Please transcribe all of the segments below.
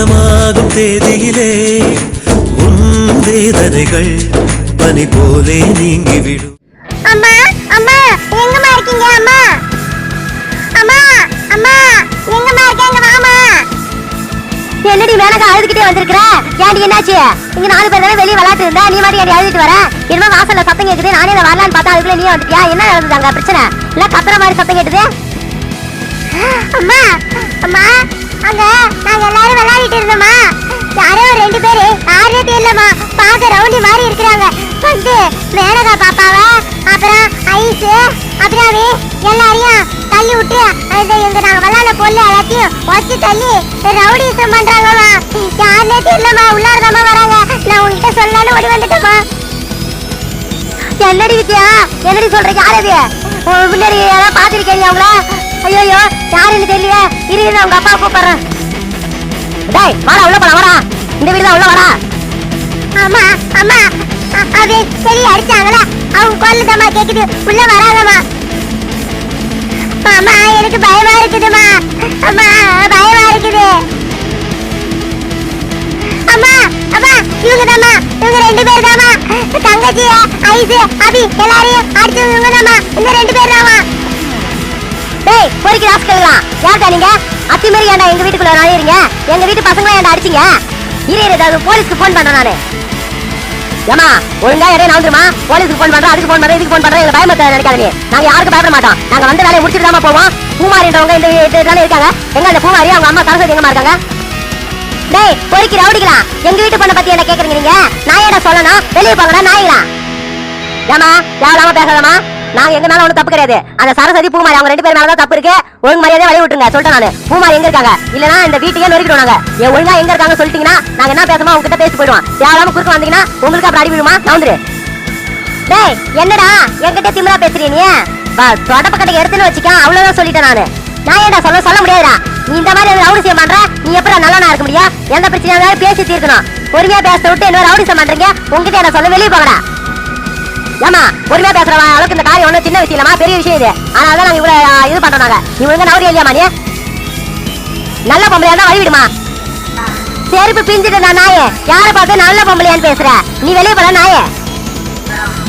நிச்சயமாகும் தேதியிலே உன் வேதனைகள் பனி போலே நீங்கிவிடும். அம்மா அம்மா எங்கம்மா இருக்கீங்க அம்மா? அம்மா அம்மா எங்கம்மா இருக்கீங்க வாமா என்னடி மேனகா அழுதுகிட்டே வந்திருக்கிற? ஏன்டி என்னாச்சு? இங்க நாலு பேர் தானே வெளியே விளையாட்டு இருந்தா நீ மாதிரி அழுதுட்டு வர? என்னமோ வாசல்ல சத்தம் கேக்குது நானே இதை வரலான்னு பார்த்தா அதுக்குள்ள நீ வந்துட்டியா? என்ன நடந்தது அங்க? பிரச்சனை? இல்ல கத்துற மாதிரி சத்தம் கேட்டுது? அம்மா அம்மா அங்க நாங்க எல்லாரும் விளையாடிட்டு இருந்தோமா? யாரோ ரெண்டு பேரு யாருனே தெரியலமா பார்க்க ரவுண்டி மாதிரி இருக்கிறாங்க. வந்து மேனகா பாப்பாவ? அப்புறம் ஐஸ் அபிராமி எல்லாரையும் தள்ளி விட்டு அந்த எங்க நாங்க விளையாட பொண்ணு எல்லாத்தையும் வச்சு தள்ளி ரவுடிசம் பண்றாங்கம்மா. யாருனே தெரியலமா உள்ளாரதாமா வராங்க. நான் உங்ககிட்ட சொல்லலாம்னு ஓடி வந்துட்டேம்மா. என்னடி வித்யா? என்னடி சொல்றீங்க யார் அது? முன்னாடி யாராவது பாத்திருக்கீங்க அவங்கள? ஐயோ யாருன்னு தெரியல இரு இரு, அவங்க அப்பா கூப்பிடுறேன். டேய் வாடா உள்ள போலாம் வாடா. இந்த வீடு தான் உள்ள வாடா. அம்மா அம்மா அது சரி அடிச்சாங்களா அவங்க கொல்லுதம்மா கேக்குது. உள்ள வராதம்மா. அம்மா எனக்கு பயமா இருக்குதுமா அம்மா பயமா இருக்குது. அம்மா அம்மா இவங்க தாம்மா இவங்க ரெண்டு பேர் தாம்மா தங்கச்சி ஐஸ் அபி எல்லாரையும் அடிச்சு இவங்க தாம்மா இந்த ரெண்டு பேர் தாம்மா டேய் பொறுக்கி ராசிக்கலாம் யார்டா நீங்க? அத்தி மாதிரி ஏன்டா எங்க வீட்டுக்குள்ள நுழையிறீங்க? எங்க வீட்டு பசங்களை ஏன்டா அடிச்சீங்க? இரு இரு ஏதாவது போலீஸ்க்கு ஃபோன் பண்றேன் நானு. ஏமா ஒழுங்கா இடையே நவுந்துருமா? போலீஸ்க்கு ஃபோன் பண்றேன் அதுக்கு ஃபோன் பண்றேன் இதுக்கு ஃபோன் பண்றேன் எங்களை பயமத்த நினைக்காத நீ நாங்க யாருக்கும் பயப்பட மாட்டோம். நாங்க வந்த வேலையை முடிச்சுட்டு தான் போவோம். பூமாரின்றவங்க இந்த இதுல இருக்காங்க. எங்க அந்த பூமாரி அவங்க அம்மா சரஸ்வதி எங்கம்மா இருக்காங்க? டேய் பொறுக்கி ரவுடிக்கலாம் எங்க வீட்டு பொண்ணை பத்தி என்ன கேக்குறீங்க நீங்க? நான் என்ன சொல்லணும்? வெளியே போங்கடா நாய்களா? ஏமா தேவையில்லாம பேசலாமா நாங்க எங்க மேல தப்பு கிடையாது. அந்த சரஸ்வதி பூமாரி அவங்க ரெண்டு பேர் மேலதான் தப்பு இருக்கு. ஒழுங்கு மரியாதை வழி விட்டுருங்க. சொல்லிட்டேன் நானு. பூமாரி எங்க இருக்காங்க? இல்லனா இந்த வீட்டுக்கே நொறுக்கிடுவோம் நாங்க. ஏன் ஒழுங்கா எங்க இருக்காங்க சொல்லிட்டீங்கன்னா நாங்க என்ன பேசணுமோ உங்ககிட்ட பேசி போயிடுவோம். தேவையில்லாம குறுக்க வந்தீங்கன்னா உங்களுக்கு அப்புறம் அடி விழுமா? நவுந்துரு. டேய் என்னடா? என்கிட்ட திமிரா பேசுறீ நீ? வா தொடப்ப கட்டைக்கு எடுத்துன்னு வச்சுக்க. அவ்வளவுதான் சொல்லிட்டேன் நானு. நான் ஏன்டா சொல்ல சொல்ல முடியாதுடா? நீ இந்த மாதிரி ரவுடிசம் பண்ற நீ எப்படி நல்லவனா இருக்க முடியும்? எந்த பிரச்சனையா இருந்தாலும் பேசி தீர்க்கணும். பொறுமையா பேச விட்டு இன்னொரு ரவுடிசம் பண்றீங்க உங்ககிட்ட என்ன சொல்ல வெளியே போகிறேன் ஏமா பொறுமையா பேசுறவன் அளவுக்கு இந்த காரியம் ஒண்ணு சின்ன விஷயம் இல்லமா பெரிய விஷயம் இது. அதனால தான் நாங்க இவ்வளவு இது பண்றோம் நாங்க. நீ ஒழுங்கா நவரி இல்லையாமா நீ நல்ல பொம்பளையா இருந்தா வழிவிடுமா செருப்பு பிஞ்சிட்டு நான் நாயே. யாரை பார்த்து நல்ல பொம்பளையான்னு பேசுற? நீ வெளியே போல நாயே.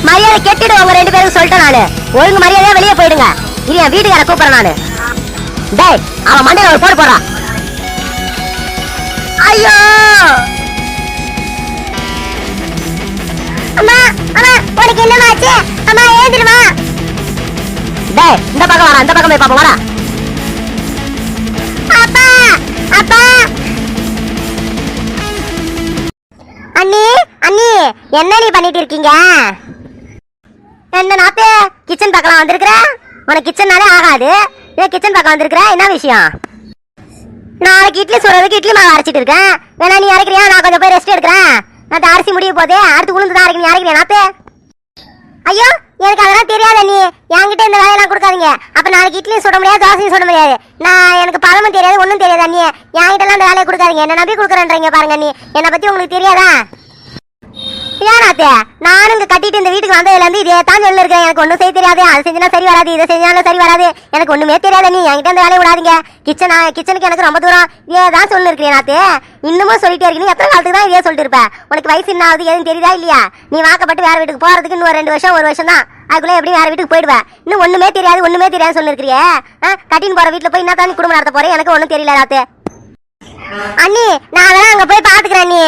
மரியாதை கெட்டுடு உங்க ரெண்டு பேரும் சொல்லிட்டேன் நானு. ஒழுங்கு மரியாதையா வெளியே போயிடுங்க. இது என் வீட்டுக்கார கூப்பிடுறேன் நானு. டேய் அவன் மண்டையில ஒரு போடு போடுறான். ஐயோ! அம்மா அம்மா உனக்கு என்னமா ஆச்சு அம்மா ஏந்திருமா டேய் இந்த பக்கம் வாடா இந்த பக்கம் போய் பாப்போம் வாடா. அப்பா அப்பா. அண்ணி அண்ணி என்ன நீ பண்ணிட்டு இருக்கீங்க? என்ன நாத்து கிச்சன் பக்கம் வந்திருக்கிற? உனக்கு கிச்சன்னாலே ஆகாது. ஏன் கிச்சன் பக்கம் வந்திருக்கிற? என்ன விஷயம்? நாளைக்கு இட்லி சுடுறதுக்கு இட்லி மாவு அரைச்சிட்டு இருக்கேன். வேணா நீ அரைக்கிறியா? நான் கொஞ்சம் போய் ரெஸ்ட் எடுக்கிறேன். நான் தாரிசி முடிய போதே அடுத்து உளுந்து தான் அரைக்கணும். நீ அரைக்கிறியா ஐயோ எனக்கு அதெல்லாம் தெரியாத நீ. என்கிட்ட இந்த வேலையெல்லாம் கொடுக்காதீங்க. அப்ப நாளைக்கு இட்லியும் சுட முடியாது தோசையும் சுட முடியாது. நான் எனக்கு பழமும் தெரியாது ஒன்றும் தெரியாது அண்ணி என்கிட்ட இந்த வேலையை கொடுக்காதீங்க. என்ன நம்பி கொடுக்குறேன்றீங்க பாருங்க நீ. என்னை பத்தி உங்களுக்கு தெரியாதா? ஏனாத்தே நானும் இங்க கட்டிட்டு இந்த வீட்டுக்கு வந்ததுல இருந்து இதே தான் சொல்ல இருக்கேன் எனக்கு ஒண்ணும் செய்ய தெரியாது. அது செஞ்சா சரி வராது இதை செஞ்சாலும் சரி வராது. எனக்கு ஒண்ணுமே தெரியாது. நீ என்கிட்ட இந்த வேலையை விடாதீங்க. கிச்சனா கிச்சனுக்கு எனக்கு ரொம்ப தூரம். இதே தான் சொல்லு இருக்கிறேன் நாத்தே இன்னமும் சொல்லிட்டே இருக்கு நீ எத்தனை காலத்துக்கு தான் இதே சொல்லிட்டு இருப்ப உனக்கு வயசு என்ன ஆகுது? எதுவும் தெரியுதா இல்லையா? நீ வாக்கப்பட்டு வேற வீட்டுக்கு போறதுக்கு இன்னும் ரெண்டு வருஷம் ஒரு வருஷம் தான். அதுக்குள்ள எப்படி வேற வீட்டுக்கு போயிடுவேன் இன்னும் ஒண்ணுமே தெரியாது ஒண்ணுமே தெரியாது சொல்லிருக்கிறியே. கட்டின்னு போற வீட்டுல போய் என்ன தான் குடும்பம் நடத்த போறேன் எனக்கு ஒண்ணும் தெரியல நாத்தே அண்ணி நான் வேணா அங்க போய் பாத்துக்கிறேன் அண்ணி.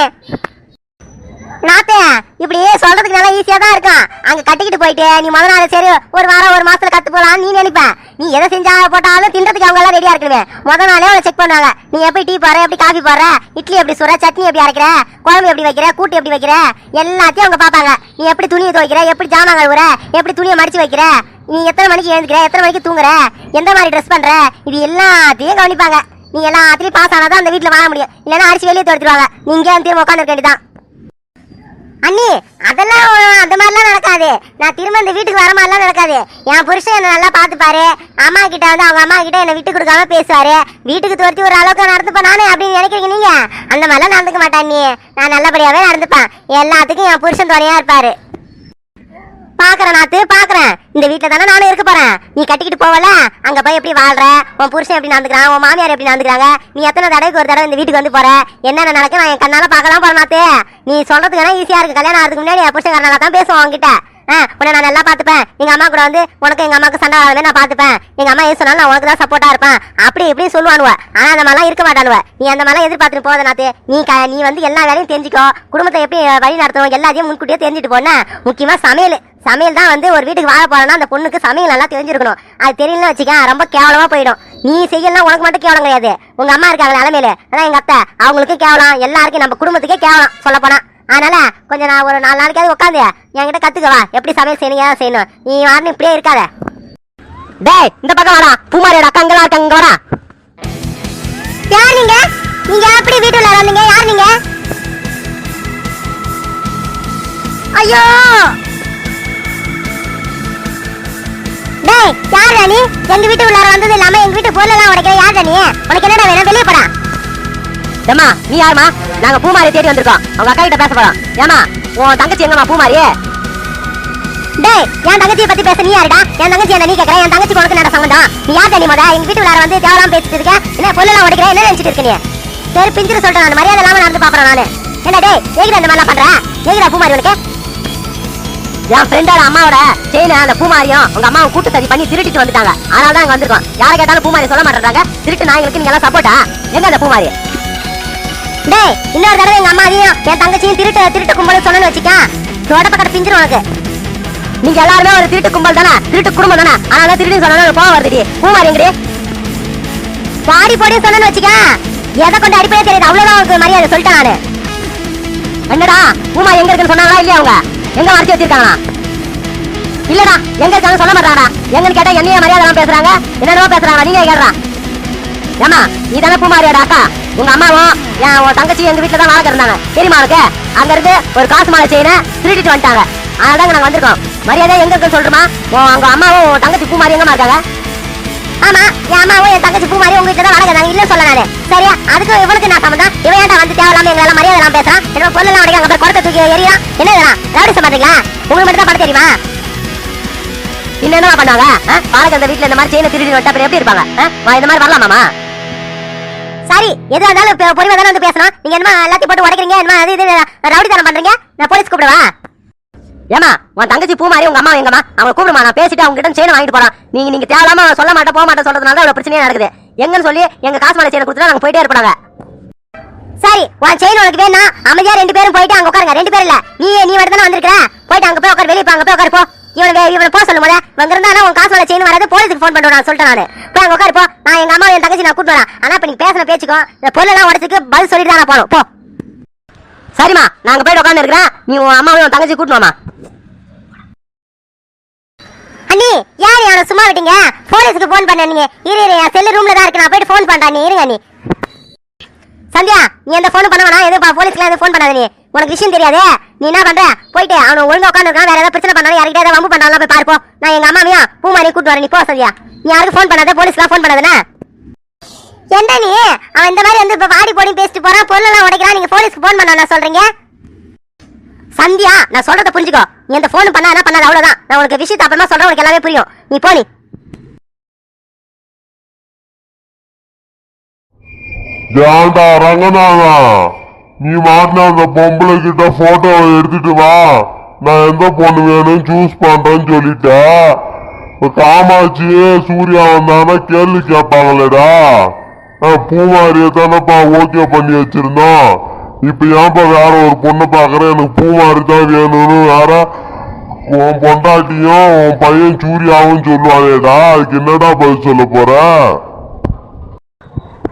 நாத்தே இப்படி சொல்றதுக்கு நல்லா ஈஸியா தான் இருக்கும் அங்க கட்டிக்கிட்டு போயிட்டு நீ முதல் நாள் சரி ஒரு வாரம் ஒரு மாசத்துல கத்து போலாம் நீ நினைப்ப. நீ எதை செஞ்சா போட்டாலும் தின்றதுக்கு அவங்க எல்லாம் ரெடியா இருக்கணுமே. முதல் நாளே அவளை செக் பண்ணுவாங்க நீ எப்படி டீ போற எப்படி காஃபி போடுற இட்லி எப்படி சுடுற சட்னி எப்படி அரைக்கிற குழம்பு எப்படி வைக்கிற கூட்டு எப்படி வைக்கிற எல்லாத்தையும் அவங்க பாப்பாங்க நீ எப்படி துணியை துவைக்கிற எப்படி ஜாமான் கழுவுற எப்படி துணியை மடிச்சு வைக்கிற நீ எத்தனை மணிக்கு எழுந்துக்கிற எத்தனை மணிக்கு தூங்குற எந்த மாதிரி ட்ரெஸ் பண்ற இது எல்லாத்தையும் கவனிப்பாங்க. நீ எல்லாத்துலயும் பாஸ் ஆனாதான் அந்த வீட்டுல வாழ முடியும். இல்லைன்னா அடிச்சு வெளியே தடுத்துருவாங்க நீங்க திரும்ப உட்காந்து இருக்க வேண்டியதான் அண்ணி அதெல்லாம் அந்த மாதிரிலாம் நடக்காது. நான் திரும்ப இந்த வீட்டுக்கு வர மாதிரிலாம் நடக்காது. என் புருஷன் என்ன நல்லா பார்த்துப்பாரு. அம்மா கிட்ட வந்து அவங்க அம்மா கிட்ட என்ன விட்டு கொடுக்காம பேசுவாரு. வீட்டுக்கு துரத்தி ஒரு அளவுக்கு நடந்துப்பேன் நானே அப்படின்னு நினைக்கிறீங்க நீங்க? அந்த மாதிரிலாம் நடந்துக்க மாட்டேன் நீ நான் நல்லபடியாவே நடந்துப்பேன். எல்லாத்துக்கும் என் புருஷன் துணையா இருப்பாரு. பாக்குறேன் நாத்து பாக்குறேன். இந்த வீட்டுல தானே நானும் இருக்க போறேன். நீ கட்டிக்கிட்டு போவல? அங்க போய் எப்படி வாழ்ற? உன் புருஷன் எப்படி நடந்துக்கிறான்? உன் மாமியார் எப்படி நடந்துக்கிறாங்க? நீ எத்தனை தடவைக்கு ஒரு தடவை இந்த வீட்டுக்கு வந்து போற? என்னென்ன நடக்கும் நான் என் கண்ணால பார்க்கலாம் போறேன் நாத்து. நீ சொல்றதுக்கு வேணா ஈஸியா இருக்கு? கல்யாணம் ஆகிறதுக்கு முன்னாடி என் புருஷன் தான் பேசுவோம் உங்ககிட்ட உன்னை நான் நல்லா பார்த்துப்பேன். எங்க அம்மா கூட வந்து உனக்கு எங்க அம்மாவுக்கு சண்டை வராத நான் பார்த்துப்பேன். எங்க அம்மா ஏன் சொன்னாலும் நான் உனக்கு தான் சப்போர்ட்டா இருப்பேன். அப்படி இப்படி சொல்லுவானுவ. ஆனா அந்த மாதிரிலாம் இருக்க மாட்டானுவ. நீ அந்த மாதிரிலாம் எதிர்பார்த்துட்டு போத நாத்து. நீ க நீ வந்து எல்லா வேலையும் தெரிஞ்சுக்கோ. குடும்பத்தை எப்படி வழி நடத்தணும் எல்லாத்தையும் முன்கூட்டியே தெரிஞ்சுட்டு போனா முக்கியமா சமையல். சமையல் தான் வந்து ஒரு வீட்டுக்கு வாழ போறோம்னா அந்த பொண்ணுக்கு சமையல் நல்லா தெரிஞ்சிருக்கணும். அது தெரியலன்னு வச்சுக்க ரொம்ப கேவலமா போயிடும். நீ செய்யலாம் உனக்கு மட்டும் கேவலம் கிடையாது. உங்க அம்மா இருக்காங்க நிலமையில. அதான் எங்க அத்தை. அவங்களுக்கு கேவலம் எல்லாருக்கும் நம்ம குடும்பத்துக்கே கேவலம் சொல்ல போனா அதனால கொஞ்சம் நான் ஒரு நாலு நாளைக்காவது உட்காந்து என்கிட்ட கத்துக்கவா. எப்படி சமையல் செய்யணும் ஏதாவது செய்யணும். நீ யாருன்னு இப்படியே இருக்காத. டேய் இந்த பக்கம் வாடா. பூமாரியோட அக்கா அங்கெல்லாம் இருக்காங்க இங்க வாடா. யார் நீங்க? நீங்க எப்படி வீட்டுல வந்தீங்க? யார் நீங்க? ஐயோ! டேய் யார் நீ எங்க வீட்டு உள்ளார வந்தது இல்லாம எங்க வீட்டு பொருள் எல்லாம் உடைக்கிற யார் நீ உனக்கு என்னடா வேணும்? வெளியே போடா. ஏமா நீ யாருமா? நாங்க பூமாரி தேடி வந்திருக்கோம். அவங்க அக்கா கிட்ட பேச போறோம். ஏமா உன் தங்கச்சி எங்கம்மா பூமாரி டேய் என் தங்கச்சியை பத்தி பேச நீ யாருடா? என் தங்கச்சி என்ன நீ கேக்குற என் தங்கச்சி உனக்கு நட சம்பந்தம் நீ யார் நீ முத? எங்க வீட்டு உள்ளார வந்து தேவலாம் பேசிட்டு இருக்க? என்ன பொருளெல்லாம் உடைக்கிற? என்ன நினைச்சிட்டு இருக்க நீ? சரி பிஞ்சிரு சொல்றேன் நான். மரியாதை இல்லாம நடந்து பாக்குறேன் நானு. என்ன டேய் ஏகிற இந்த மாதிரிலாம் பண்ற? ஏகிற பூமாரி உனக்கு? என் ஃப்ரெண்டோட அம்மாவோட செயின அந்த பூமாரியும் உங்க அம்மாவை கூட்டு சதி பண்ணி திருட்டிட்டு வந்துட்டாங்க. அதனால தான் இங்க வந்திருக்கோம். யாரை கேட்டாலும் பூமாரி சொல்ல மாட்டேறாங்க திருட்டு நாய்களுக்கு நீங்க எல்லாம் சப்போர்ட்டா எங்க அந்த பூமாரி? டேய் இன்னொரு தடவை எங்க அம்மாவையும் என் தங்கச்சியும் திருட்டு திருட்டு கும்பல் சொன்னு வச்சுக்க. தொடப்ப கடை பிஞ்சிரும் உனக்கு. நீங்க எல்லாருமே ஒரு திருட்டு கும்பல் தானே? திருட்டு குடும்பம் தானே? அதனால திருட்டு சொன்னா கோவம் வருது பூமாரி எங்கடி? பாடி போடி சொன்னு வச்சுக்க. எதை கொண்டு அடிப்படையே தெரியுது. அவ்வளவுதான் உனக்கு மரியாதை சொல்லிட்டேன் நானு. என்னடா? பூமாரி எங்க இருக்குன்னு சொன்னாங்களா இல்லையா அவங்க? எங்க மறைச்சு வச்சிருக்காங்களா? இல்லடா எங்க இருக்காங்க சொல்ல மாட்டாடா எங்கன்னு கேட்டா என்னைய மரியாதை பேசுறாங்க என்னென்னவோ பேசுறாங்க நீங்க கேடுறா ஏமா நீ தானே பூமாரியாடா அக்கா? உங்க அம்மாவும் என் உன் தங்கச்சி எங்க வீட்டுல தான் வாழ்க்க இருந்தாங்க தெரியுமா உனக்கு? அங்க இருந்து ஒரு காசு மாலை செயினை திருடிட்டு வந்துட்டாங்க. அதனால நாங்க வந்திருக்கோம். மரியாதை எங்க இருக்குன்னு சொல்றமா? உங்க அம்மாவும் உன் தங்கச்சி பூமாரி எங்கம்மா இருக்காங்க? ஆமா என் அம்மாவும் என் தங்கச்சி பூ உங்க வீட்டுல தான் வாழக்க இல்ல சொல்ல நானு. சரியா? அதுக்கு இவனுக்கு நான் சம்மந்தம் இவன் ஏன்டா வந்து தேவையில்லாம எங்க எல்லாம் மரியாதை எல்லாம் பேசுறான். என்ன பொருள் உடைக்க அப்புறம் குடத்தை தூக்கி எறியான் என்ன இதெல்லாம்? ரவுடி சம்பாதிங்களா உங்களுக்கு மட்டும் தான் படம் தெரியுமா? இன்னும் என்ன பண்ணுவாங்க? பாலக்கு அந்த வீட்டுல இந்த மாதிரி செயினை திருடி விட்டு அப்புறம் எப்படி இருப்பாங்க? இந்த மாதிரி வரலாமாமா சரி எது இருந்தாலும் இப்ப பொறுமையா தானே வந்து பேசணும். நீங்க என்ன எல்லாத்தையும் போட்டு உடைக்கிறீங்க? என்ன அது இது ரவுடி தனம் பண்றீங்க? நான் போலீஸ் கூப்பிடுவா? ஏமா உன் தங்கச்சி பூ மாதிரி உங்க அம்மா எங்கம்மா? அவங்க கூப்பிடுமா நான் பேசிட்டு அவங்க கிட்ட செயின் வாங்கிட்டு போறான். நீங்க நீங்க தேவையில்லாம சொல்ல மாட்டேன் போக மாட்டேன் சொல்றதுனால தான் இவ்வளவு பிரச்சனையா நடக்குது. எங்கன்னு சொல்லி எங்க காசு மலை செயின் கொடுத்துட்டா நாங்க போயிட்டே இருப்பாங்க சரி உன் செயின் உனக்கு வேணா அமைதியா ரெண்டு பேரும் போயிட்டு அங்க உட்காருங்க. ரெண்டு பேரும் இல்ல. நீ நீ மட்டும் தானே வந்திருக்கிற? போயிட்டு அங்க போய் உட்காரு வெளியே அங்க போய் உட்காரு போ. இவனை இவனை போக சொல்லுங்க இவங்க இருந்தா உன் காசு மேல செயின் வராது. போலீஸுக்கு ஃபோன் பண்ணுவேன் நான் சொல்லிட்டேன் நான். போய் அங்க உட்காரு போ. நான் எங்க அம்மா என் தங்கச்சி நான் கூட்டு வரேன். ஆனா இப்ப நீங்க பேசின பேச்சுக்கோ இந்த பொருளெல்லாம் உடச்சுக்கு பதில் சொல்லிட்டு தான் நான் போ. சரிம்மா நாங்க போயிட்டு உட்காந்து இருக்கிறேன் நீ உன் அம்மாவையும் உன் தங்கச்சி கூட்டுவாமா அண்ணி யார் அவனை சும்மா விட்டீங்க? போலீஸுக்கு ஃபோன் பண்ண நீங்க இரு இரு என் செல்லு ரூம்ல தான் இருக்கு. நான் போயிட்டு ஃபோன் பண்றேன். நீ இருங்க நீ சந்தியா நீ எந்த ஃபோன் பண்ண வேணாம். எதுவும் போலீஸ்க்குலாம் எதுவும் ஃபோன் பண்ணாத நீ. உனக்கு விஷயம் தெரியாது? நீ என்ன பண்ற? போயிட்டு அவனை ஒழுங்கா உட்காந்துருக்கான் வேற ஏதாவது பிரச்சனை பண்ணாலும் யார்கிட்ட ஏதாவது வம்பு பண்ணாலும் போய் பார்ப்போம் நான் எங்க அம்மாவையும் பூமாரி கூட்டு வரேன். நீ போ சந்தியா. நீ யாருக்கு ஃபோன் பண்ணாத? போலீஸ்லாம் ஃபோன் பண்ணாதானே? என்ன நீ? அவன் இந்த மாதிரி வந்து இப்ப வாடி போடி பேசிட்டு போறான். பொருளெல்லாம் உடைக்கிறான். நீங்க போலீஸ்க்கு ஃபோன் பண்ண சொல்றீங்க. சந்தியா நான் சொல்றத புரிஞ்சுக்கோ. நீ இந்த போன் பண்ணா என்ன பண்ணாத அவ்வளவுதான். நான் உனக்கு விஷயத்தை அப்புறமா சொல்றேன் உனக்கு எல்லாமே புரியும். நீ போனி நீ. ரங்கநாதா? நீ மாட்டின அந்த பொம்பளை கிட்ட போட்டோ எடுத்துட்டு வா. நான் எந்த பொண்ணு வேணும் சூஸ் பண்றேன்னு சொல்லிட்ட. காமாட்சி சூர்யா வந்தானா கேள்வி கேட்பாங்களேடா. பூமாரியை பூமாரிய தானப்பா ஓகே பண்ணி வச்சிருந்தோம். இப்ப ஏன்பா வேற ஒரு பொண்ணை பாக்குறேன் எனக்கு பூமாரி தான் வேணும்னு வேற உன் பொண்டாட்டியும் உன் பையன் சூர்யாவும் சொல்லுவாங்கடா. அதுக்கு என்னடா பதில் சொல்ல போற?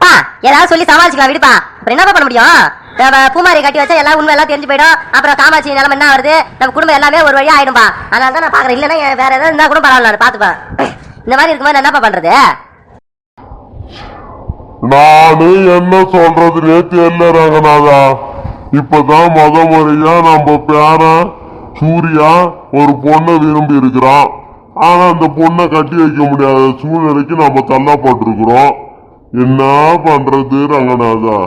பா ஏதாவது சொல்லி சமாளிச்சுக்கலாம் விடுப்பா. அப்புறம் என்னப்பா பண்ண முடியும்? நம்ம பூமாரி கட்டி வச்சா எல்லாம் உண்மை எல்லாம் தெரிஞ்சு போயிடும். அப்புறம் காமாட்சி நிலைமை என்ன வருது நம்ம குடும்பம் எல்லாமே ஒரு வழியா ஆயிடும்பா. அதனால தான் நான் பாக்குறேன் இல்லைன்னா வேற ஏதாவது இருந்தா கூட பரவாயில்ல நான் பாத்துப்பேன் இந்த மாதிரி இருக்கும்போது நான் என்னப்பா பண்றது? நானு என்ன சொல்றதுனே தெரியல ரங்கநாதா. இப்பதான் முத முறையா நம்ம பேரன் சூர்யா ஒரு பொண்ணை விரும்பி இருக்கிறான். ஆனா அந்த பொண்ணை கட்டி வைக்க முடியாத சூழ்நிலைக்கு நம்ம தள்ளப்பட்டிருக்கிறோம். என்ன பண்றது ரங்கநாதா?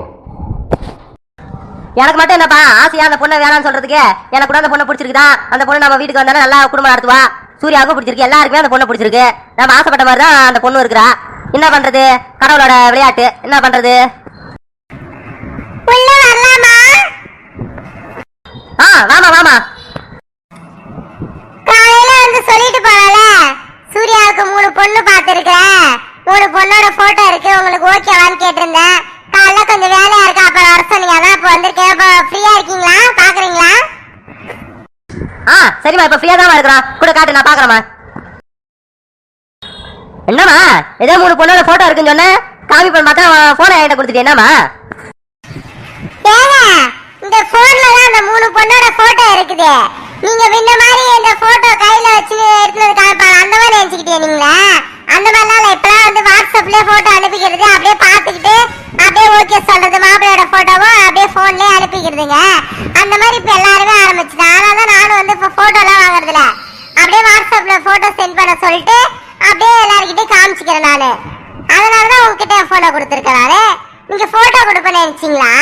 எனக்கு மட்டும் என்னப்பா ஆசையா அந்த பொண்ணை வேணாம்னு சொல்றதுக்கு? எனக்கு கூட அந்த பொண்ணை பிடிச்சிருக்குதா? அந்த பொண்ணு நம்ம வீட்டுக்கு வந்தாலும் நல்லா குடும்பம் நடத்துவா? சூர்யாவுக்கும் பிடிச்சிருக்கு எல்லாருக்குமே அந்த பொண்ணை பிடிச்சிருக்கு. நம்ம ஆசைப்பட்ட மாதிரி தான் அந்த பொண்ணு இருக்கிறா. என்ன பண்றது? கடவுளோட விளையாட்டு. என்ன பண்றது? ஆ வாமா வாமா. காலையில வந்து சொல்லிட்டு போனால சூர்யாவுக்கு மூணு பொண்ணு பார்த்துருக்கேன் மூணு பொண்ணோட போட்டோ இருக்கு. உங்களுக்கு ஓகேவான்னு கேட்டிருந்தேன். காலைல கொஞ்சம் வேலையா இருக்கு? அப்புறம் வர சொன்னீங்க. அதான் இப்போ வந்திருக்கேன். இப்போ ஃப்ரீயா இருக்கீங்களா? பாக்குறீங்களா ஆ சரிம்மா. இப்ப ஃப்ரீயா தான் இருக்கிறோம் கூட காட்டு நான் பாக்குறேம்மா என்னம்மா? ஏதோ மூணு பொண்ணோட போட்டோ இருக்குன்னு சொன்ன? காமி பண்ண பார்த்தா போனை என்கிட்ட கொடுத்துட்டு என்னம்மா? இந்த போன்ல தான் அந்த மூணு பொண்ணோட போட்டோ இருக்குது. நீங்க இந்த மாதிரி இந்த போட்டோ கையில வச்சு எடுத்துனது காமிப்பாங்க அந்த மாதிரி நினைச்சுக்கிட்டே நீங்களா? அந்த மாதிரிலாம் இல்ல. இப்பெல்லாம் வந்து வாட்ஸ்அப்லயே போட்டோ அனுப்பிக்கிறது. அப்படியே பார்த்துக்கிட்டு அப்படியே ஓகே சொல்றது. மாப்பிள்ளையோட போட்டோவும் அப்படியே போன்லயே அனுப்பிக்கிறதுங்க. அந்த மாதிரி இப்ப எல்லாருமே ஆரம்பிச்சுட்டாங்க. அதனால தான் நானும் வந்து இப்ப போட்டோ எல்லாம் அப்படியே வாட்ஸ்அப்ல போட்டோ சென்ட் பண்ண சொல்லிட்டு காமிச்சிக்கிறேன் நானு. அதனால தான் உங்ககிட்ட போட்டோ கொடுத்துருக்கேன் நானு. நீங்க போட்டோ கொடுப்பேன்னு நினைச்சீங்களா?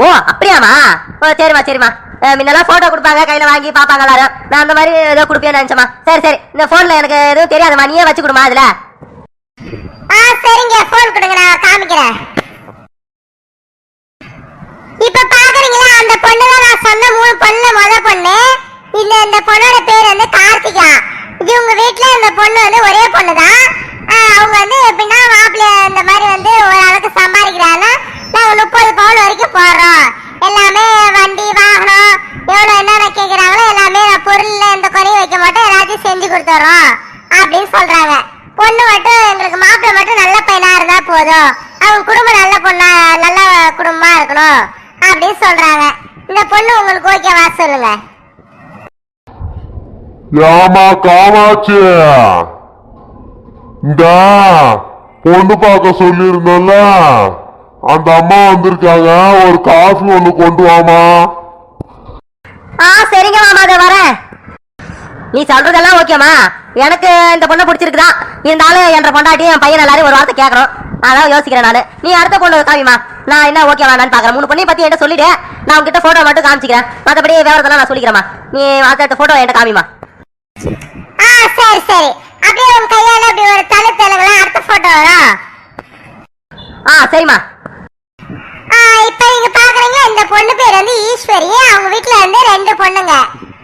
ஓ அப்படியாம்மா? ஓ சரிம்மா சரிம்மா. முன்னெல்லாம் போட்டோ கொடுப்பாங்க கையில வாங்கி பாப்பாங்க எல்லாரும். நான் அந்த மாதிரி ஏதோ கொடுப்பேன்னு நினைச்சேம்மா. சரி சரி. இந்த போன்ல எனக்கு எதுவும் தெரியாதும்மா. நீயே வச்சு கொடுமா அதுல. ஆ சரிங்க. போன் கொடுங்க நான் காமிக்கிறேன். இப்ப பாக்குறீங்களா? அந்த பொண்ணு நான் சொன்ன மூணு பொண்ணுல முத பொண்ணு. இந்த இந்த பொண்ணோட பேர் வந்து கார்த்திகா. இது உங்க வீட்ல இந்த பொண்ணு வந்து ஒரே பொண்ணு தான் அவங்க வந்து எப்படின்னா மாப்பிள்ளை இந்த மாதிரி வந்து ஓரளவுக்கு சம்பாதிக்கிறாங்கன்னா நாங்கள் முப்பது பவுன் வரைக்கும் போடுறோம். எல்லாமே வண்டி வாகனம் எவ்வளவு என்னென்ன கேட்குறாங்களோ எல்லாமே நான் பொருள்ல எந்த குறையும் வைக்க மாட்டோம் எல்லாத்தையும் செஞ்சு கொடுத்துறோம் அப்படின்னு சொல்றாங்க. பொண்ணு மட்டும் எங்களுக்கு மாப்பிள்ளை மட்டும் நல்ல பையனா இருந்தா போதும். அவங்க குடும்பம் நல்ல பொண்ணா நல்ல குடும்பமா இருக்கணும் அப்படின்னு சொல்றாங்க. இந்த பொண்ணு உங்களுக்கு ஓகேவா சொல்லுங்க. ஏமா காமாட்சி இந்த பொண்ணு பார்க்க சொல்லியிருந்தோம்ல அந்த அம்மா வந்திருக்காங்க ஒரு காஃபி ஒண்ணு கொண்டு வாமா. ஆ சரிங்க மாமா அதை வரேன். நீ சொல்றதெல்லாம் ஓகேம்மா எனக்கு இந்த பொண்ணை பிடிச்சிருக்குதா? இருந்தாலும் என்ற பொண்டாட்டி என் பையன் எல்லாரும் ஒரு வார்த்தை கேட்கறோம் அதான் யோசிக்கிறேன் நான். நீ அடுத்த பொண்ணு காமிமா நான் என்ன ஓகே வேணான்னு பாக்குறேன் மூணு பொண்ணையும் பத்தி என்கிட்ட சொல்லிட்டு நான் உங்ககிட்ட போட்டோ மட்டும் காமிச்சிக்கிறேன். மற்றபடி விவரத்தெல்லாம் நான் சொல்லிக்கிறேம்மா. நீ அடுத்த போட்டோ என்கிட்ட காமிமா ஆ சரி சரி. அப்படியே உங்க கையால அப்படி ஒரு தலை தெலுங்குல அடுத்த போட்டோ வரும். ஆ சரிம்மா. ஆ, இப்ப நீங்க பாக்குறீங்க இந்த பொண்ணு பேர் வந்து ஈஸ்வரி. அவங்க வீட்ல வந்து ரெண்டு பொண்ணுங்க.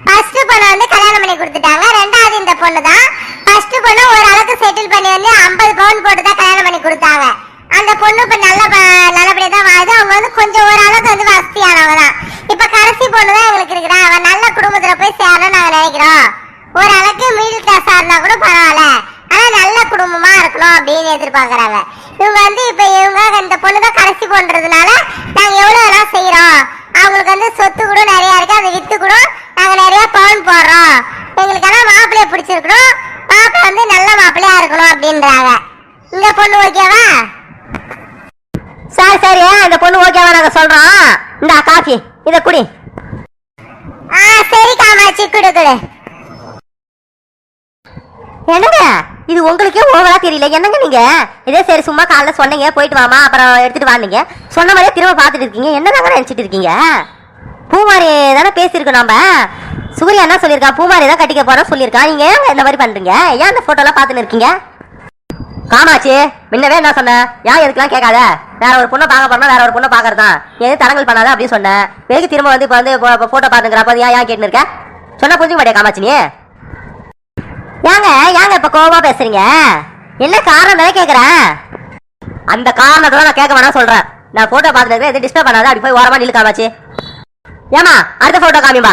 ஃபர்ஸ்ட் பொண்ணு வந்து கல்யாணம் பண்ணி கொடுத்துட்டாங்க. ரெண்டாவது இந்த பொண்ணு தான். ஃபர்ஸ்ட் பொண்ணு ஓரளவுக்கு செட்டில் பண்ணி வந்து 50 பவுன் போட்டு தான் கல்யாணம் பண்ணி கொடுத்தாங்க. அந்த பொண்ணு இப்ப நல்ல ப- நல்லபடியா தான் வாழுது. அவங்க வந்து கொஞ்சம் ஓரளவுக்கு வந்து வசதியானவங்க தான். இப்ப கடைசி பொண்ணு தான் எங்களுக்கு இருக்கிறா. அவ நல்ல குடும்பத்துல போய் சேரணும்னு நாங்க நினைக்கிறோம். ஓரளவுக்கு மிடில் கிளாஸா இருந்தா கூட பரவாயில்ல. ஆனா நல்ல குடும்பமா இருக்கணும் அப்படின்னு எதிர்பார்க்கறாங்க. இவங்க வந்து இப்ப இவங்க இந்த பொண்ணு தான் கடைசி பண்றதுனால நாங்க எவ்வளவு எல்லாம் செய்யறோம் அவங்களுக்கு வந்து சொத்து கூட நிறைய இருக்கு. அதை வித்து கூட நாங்க நிறைய பவுன் போடுறோம். எங்களுக்கு ஆனா மாப்பிள்ளைய பிடிச்சிருக்கணும். மாப்பிள்ளை வந்து நல்ல மாப்பிள்ளையா இருக்கணும் அப்படின்றாங்க. இந்த பொண்ணு ஓகேவா சரி சரி. இந்த பொண்ணு ஓகேவா நாங்க சொல்றோம்? இந்த காஃபி. இத குடி. ஆ சரி காமாட்சி. குடு குடு. என்னங்க? இது உங்களுக்கே ஓவரா தெரியல. என்னங்க நீங்க? இதே சரி சும்மா காலைல சொன்னீங்க போயிட்டு வாமா அப்புறம் எடுத்துட்டு வாங்க சொன்ன மாதிரியே திரும்ப பார்த்துட்டு இருக்கீங்க. என்னதாங்க நினைச்சிட்டு இருக்கீங்க? பூமாரி தானே பேசியிருக்கோம் நாம. சூர்யா என்ன சொல்லியிருக்கான் பூமாரி தான் கட்டிக்க போறோம் சொல்லியிருக்கான் நீங்க ஏன் இந்த மாதிரி பண்றீங்க? ஏன் அந்த போட்டோலாம் பார்த்துன்னு இருக்கீங்க? காமாச்சு முன்னவே என்ன சொன்னேன் ஏன் எதுக்கெல்லாம் கேட்காத? வேற ஒரு பொண்ணை பார்க்க போறோம் வேற ஒரு பொண்ணை பாக்குறதான் எது தடங்கள் பண்ணாத அப்படின்னு சொன்னேன் எதுக்கு திரும்ப வந்து இப்போ வந்து போட்டோ பார்த்துங்கிறப்ப ஏன் ஏன் கேட்டுன்னு இருக்க? சொன்னா புரிஞ்சுக்க மாட்டேன் காமாச்சு நீ? இப்ப கோவமா பேசுறீங்க? என்ன காரணம் தானே கேக்குறேன்? அந்த காரணத்தை நான் கேட்க வேணாம் சொல்றேன். நான் போட்டோ பார்த்துட்டு எதுவும் டிஸ்டர்ப் பண்ணாத அப்படி போய் ஓரமா நில்லு காமாச்சு ஏமா அடுத்த போட்டோ காமிமா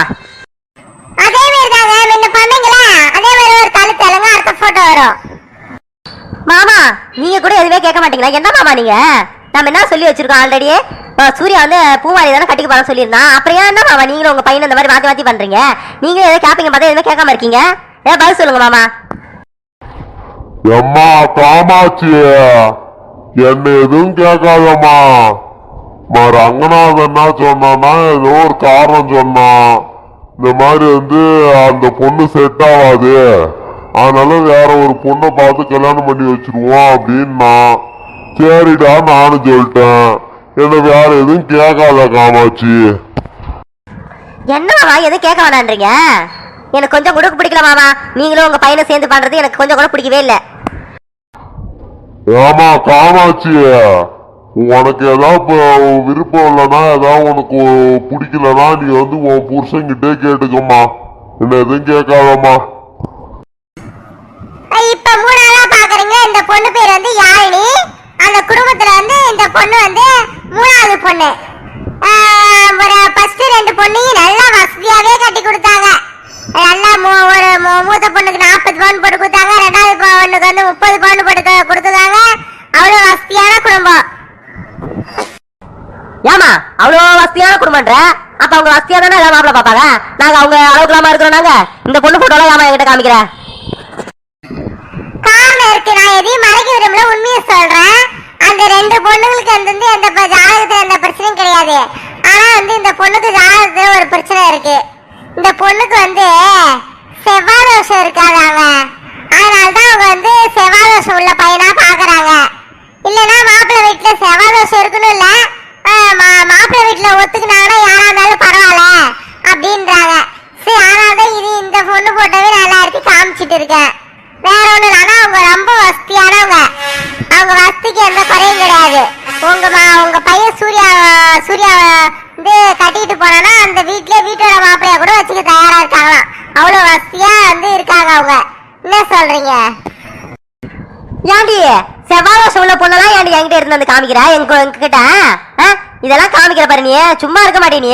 அதே மாதிரி தாங்க முன்ன பண்ணீங்களா? அதே மாதிரி ஒரு தலை தெலுங்கு அடுத்த போட்டோ வரும். மாமா நீங்க கூட எதுவுமே கேட்க மாட்டீங்களா? என்ன மாமா நீங்க? நம்ம என்ன சொல்லி வச்சிருக்கோம் ஆல்ரெடி சூர்யா வந்து பூமாரி தானே கட்டிக்க போற சொல்லியிருந்தான் அப்புறம் ஏன் என்ன மாமா நீங்களும் உங்க பையன் இந்த மாதிரி மாத்தி மாத்தி பண்றீங்க? நீங்க எதை கேப்பீங்க பார்த்தா எதுவுமே கேட்காம இருக்கீங்க? ஏன் பதில் சொல்லுங்க மாமா. எம்மா காமாட்சி என்ன எதுவும் கேட்காதம்மா. மா ரங்கநாதன் என்ன சொன்னான்னா ஏதோ ஒரு காரணம் சொன்னான். இந்த மாதிரி வந்து அந்த பொண்ணு செட் ஆகாது. அதனால வேற ஒரு பொண்ணை பார்த்து கல்யாணம் பண்ணி வச்சிருவோம் அப்படின்னா. சரிடா நானும் சொல்லிட்டேன். என்ன வேற எதுவும் கேட்காத காமாட்சி. என்ன எதுவும் கேட்க வேணான்றீங்க? எனக்கு கொஞ்சம் கூட பிடிக்கல மாமா. நீங்களும் உங்க பையனை சேர்ந்து பண்றது எனக்கு கொஞ்சம் கூட பிடிக்கவே இல்லை. ஏமா காமாட்சி உனக்கு ஏதாவது விருப்பம் இல்லைன்னா ஏதாவது உனக்கு பிடிக்கலன்னா நீ வந்து உன் புருஷன்கிட்டே கேட்டுக்கம்மா. என்ன எதுவும் கேட்காதம்மா. இப்ப மூணாவதா பாக்குறீங்க? இந்த பொண்ணு பேர் வந்து யாழினி. அந்த குடும்பத்துல வந்து இந்த பொண்ணு வந்து மூணாவது பொண்ணு. ஒரு ஃபர்ஸ்ட் ரெண்டு பொண்ணையும் நல்லா வசதியாவே கட்டி கொடுத்தாங்க. நல்லா ஒரு மூத்த பொண்ணுக்கு நாற்பது பவுன் போட்டு கொடுத்தாங்க ரெண்டாவது பொண்ணுக்கு வந்து முப்பது பவுன் போட்டு கொடுத்துருக்காங்க வசதியான குடும்பம். ஏமா அவ்வளோ வசதியான குடும்பம்ன்ற? அப்ப அவங்க வசதியா தானே எல்லாம் மாப்பிள்ள பாப்பாங்க நாங்க அவங்க அளவுக்கு இல்லாம இருக்கிறோம் நாங்க. இந்த பொண்ணு போட்டோலாம் ஏமா என்கிட்ட காமிக்கிறேன் காரணம் இருக்கு. நான் எதையும் மறைக்க விரும்பல. உண்மையை சொல்றேன். அந்த ரெண்டு பொண்ணுங்களுக்கு வந்து எந்த ஜாதகத்துல எந்த பிரச்சனையும் கிடையாது. ஆனா வந்து இந்த பொண்ணுக்கு ஜாதகத்துல ஒரு பிரச்சனை இருக்கு. இந்த பொண்ணுக்கு வந்து செவ்வாய் தோஷம் இருக்காதாங்க அதனாலதான் அவங்க வந்து செவ்வாய் தோஷம் உள்ள பையனா பாக்குறாங்க. இல்லைன்னா மாப்பிள்ளை வீட்டுல செவ்வாய் தோஷம் இருக்கணும் இல்ல மாப்பிள்ளை வீட்டுல ஒத்துக்கினாங்கன்னா யாரா இருந்தாலும் பரவாயில்ல அப்படின்றாங்க. சரி அதனாலதான் இது இந்த பொண்ணு போட்டவே நான் எல்லாருக்கும் காமிச்சிட்டு இருக்கேன். வேற ஒண்ணு ஆனா அவங்க ரொம்ப வசதியானவங்க. அவங்க வசதிக்கு எந்த குறையும் கிடையாது. உங்க உங்க பையன் சூர்யா சூர்யா கட்டிட்டு போனா அந்த வீட்லயே வீட்டோட மாப்பிளையா கூட வச்சுக்க தயாரா இருக்காங்களாம். அவ்வளவு வசதியா வந்து இருக்காங்க அவங்க. என்ன சொல்றீங்க? ஏண்டி செவ்வாய் வருஷம் உள்ள பொண்ணெல்லாம் ஏண்டி என்கிட்ட இருந்து வந்து காமிக்கிற? எங்க கிட்ட ஆ? இதெல்லாம் காமிக்கிற பாரு நீ. சும்மா இருக்க மாட்டே நீ.